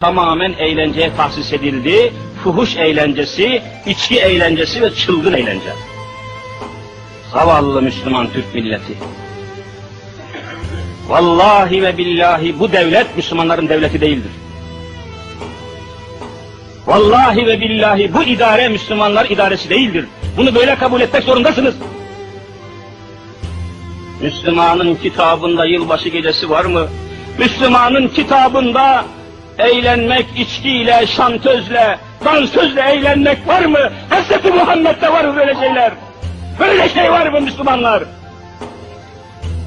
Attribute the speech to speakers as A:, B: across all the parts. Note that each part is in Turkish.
A: tamamen eğlenceye tahsis edildi. Fuhuş eğlencesi, içki eğlencesi ve çılgın eğlence. Zavallı Müslüman Türk milleti. Vallahi ve billahi bu devlet Müslümanların devleti değildir. Vallahi ve billahi bu idare Müslümanlar idaresi değildir. Bunu böyle kabul etmek zorundasınız. Müslümanın kitabında yılbaşı gecesi var mı? Müslümanın kitabında eğlenmek içkiyle, şantözle, dansözle eğlenmek var mı? Hz. Muhammed'de var mı böyle şeyler? Böyle şey var mı Müslümanlar?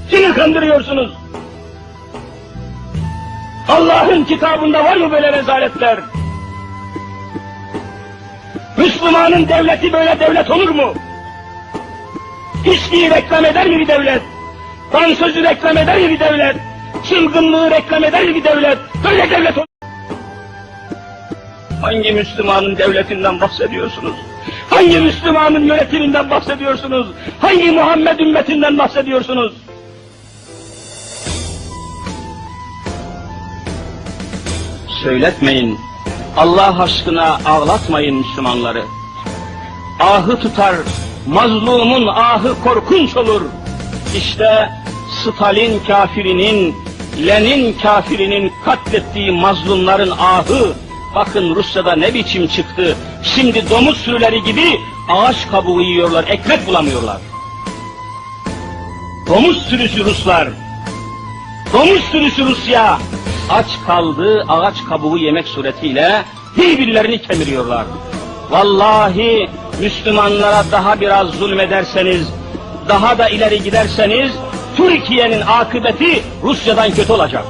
A: Kimi kandırıyorsunuz? Allah'ın kitabında var mı böyle rezaletler? Müslümanın devleti böyle devlet olur mu? İçkiyi reklam eder mi bir devlet? Dansözü reklam eder mi bir devlet? Çılgınlığı reklam eder mi bir devlet? Böyle devlet olur. Hangi Müslümanın devletinden bahsediyorsunuz? Hangi Müslümanın yönetiminden bahsediyorsunuz? Hangi Muhammed ümmetinden bahsediyorsunuz? Söyletmeyin. Allah aşkına ağlatmayın Müslümanları. Ahı tutar, mazlumun ahı korkunç olur. İşte Stalin kafirinin, Lenin kafirinin katlettiği mazlumların ahı, bakın Rusya'da ne biçim çıktı. Şimdi domuz sürüleri gibi ağaç kabuğu yiyorlar, ekmek bulamıyorlar. Domuz sürüsü Ruslar, domuz sürüsü Rusya, aç kaldı ağaç kabuğu yemek suretiyle birbirlerini kemiriyorlar. Vallahi Müslümanlara daha biraz zulmederseniz, daha da ileri giderseniz Türkiye'nin akıbeti Rusya'dan kötü olacak.